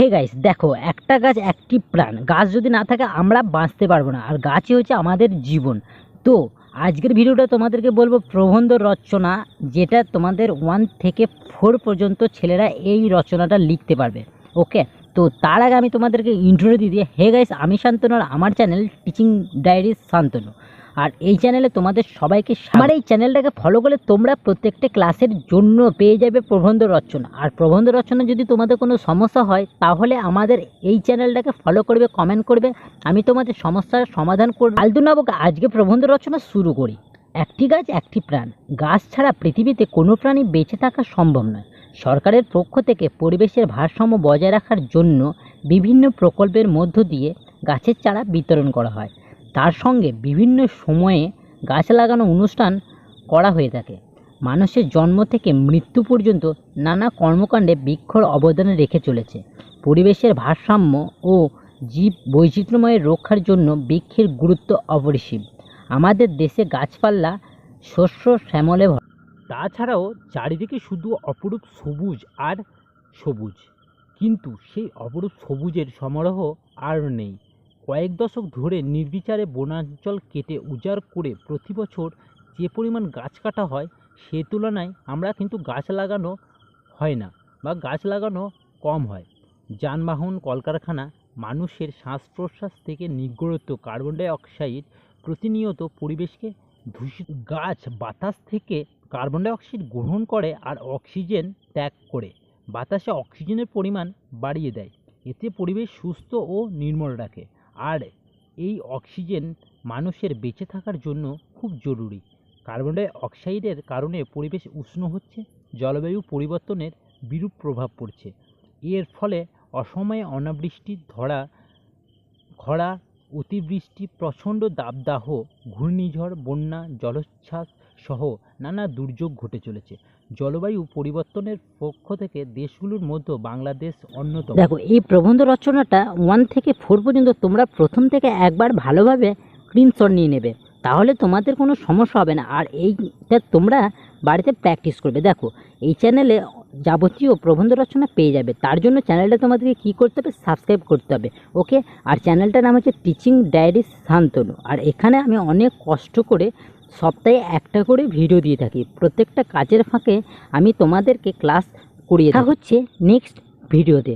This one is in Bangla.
হে গাইস দেখো, একটা গাছ একটি প্রাণ। গাছ যদি না থাকে, আমরা বাঁচতে পারব না। আর গাছই হচ্ছে আমাদের জীবন। তো, আজকের ভিডিওটা তোমাদেরকে বলব প্রবন্ধ রচনা, যেটা তোমাদের ওয়ান থেকে ফোর পর্যন্ত ছেলেরা এই রচনাটা লিখতে পারবে। ওকে তো, তার আগে আমি তোমাদেরকে ইন্ট্রো দিয়ে দিই। হে গাইস আমি শান্তনু আর আমার চ্যানেল টিচিং ডায়েরি শান্তনু। আর এই চ্যানেলে তোমাদের সবাইকে। আমার এই চ্যানেলটাকে ফলো করলে তোমরা প্রত্যেকটা ক্লাসের জন্য পেয়ে যাবে প্রবন্ধ রচনা। আর প্রবন্ধ রচনা যদি তোমাদের কোনো সমস্যা হয়, তাহলে আমাদের এই চ্যানেলটাকে ফলো করবে কমেন্ট করবে। আমি তোমাদের সমস্যার সমাধান করব। আলদু নাবক আজকে প্রবন্ধ রচনা শুরু করি। একটি গাছ, একটি প্রাণ। গাছ ছাড়া পৃথিবীতে কোনো প্রাণী বেঁচে থাকা সম্ভব নয়। সরকারের পক্ষ থেকে পরিবেশের ভারসাম্য বজায় রাখার জন্য বিভিন্ন প্রকল্পের মধ্য দিয়ে গাছের চারা বিতরণ করা হয়। তার সঙ্গে বিভিন্ন সময়ে গাছ লাগানো অনুষ্ঠান করা হয়ে থাকে। মানুষের জন্ম থেকে মৃত্যু পর্যন্ত নানা কর্মকাণ্ডে বৃক্ষর অবদান রেখে চলেছে। পরিবেশের ভারসাম্য ও জীব বৈচিত্র্যময়ের রক্ষার জন্য বৃক্ষের গুরুত্ব অপরিসীম। আমাদের দেশে গাছপালা শস্য শ্যামলে ভরা। তাছাড়াও চারিদিকে শুধু অপরূপ সবুজ আর সবুজ। কিন্তু সেই অপরূপ সবুজের সমারোহ আর নেই। কয়েক দশক ধরে নির্বিচারে বনাঞ্চল কেটে উজাড় করে প্রতি বছর যে পরিমাণ গাছ কাটা হয়, সে তুলনায় আমরা কিন্তু গাছ লাগানো হয় না বা গাছ লাগানো কম হয়। যানবাহন, কলকারখানা মানুষের শ্বাস প্রশ্বাস থেকে নির্গত কার্বন ডাই অক্সাইড প্রতিনিয়ত পরিবেশকে দূষিত গাছ, বাতাস থেকে কার্বন ডাই অক্সাইড গ্রহণ করে আর অক্সিজেন ত্যাগ করে। বাতাসে অক্সিজেনের পরিমাণ বাড়িয়ে দেয়। এতে পরিবেশ সুস্থ ও নির্মল রাখে। আর এই অক্সিজেন মানুষের বেঁচে থাকার জন্য খুব জরুরি। কার্বন ডাই অক্সাইডের কারণে পরিবেশ উষ্ণ হচ্ছে, জলবায়ু পরিবর্তনের বিরূপ প্রভাব পড়ছে। এর ফলে অসময়ে অনাবৃষ্টি ধরা, খরা অতিবৃষ্টি, প্রচণ্ড দাবদাহ, ঘূর্ণিঝড়, বন্যা, জলোচ্ছ্বাস সহ নানা দুর্যোগ ঘটে চলেছে। জলবায়ু পরিবর্তনের পক্ষ থেকে দেশগুলোর মধ্যে বাংলাদেশ অন্যতম। দেখো, এই প্রবন্ধ রচনাটা ওয়ান থেকে ফোর পর্যন্ত তোমরা প্রথম থেকে একবার ভালোভাবে স্ক্রিনশট নিয়ে নেবে। তাহলে তোমাদের কোনো সমস্যা হবে না। আর এইটা তোমরা বাড়িতে প্র্যাকটিস করবে। দেখো, এই চ্যানেলে যাবতীয় প্রবন্ধ রচনা পেয়ে যাবে। তার জন্য চ্যানেলটা তোমাদেরকে কী করতে হবে? সাবস্ক্রাইব করতে হবে। ওকে আর চ্যানেলটার নাম হচ্ছে টিচিং ডায়েরি শান্তনু আর এখানে আমি অনেক কষ্ট করে সপ্তাহে একটা করে ভিডিও দিয়ে থাকি। প্রত্যেকটা কাজের ফাঁকে আমি তোমাদেরকে ক্লাস করিয়ে দেখা হচ্ছে নেক্সট ভিডিওতে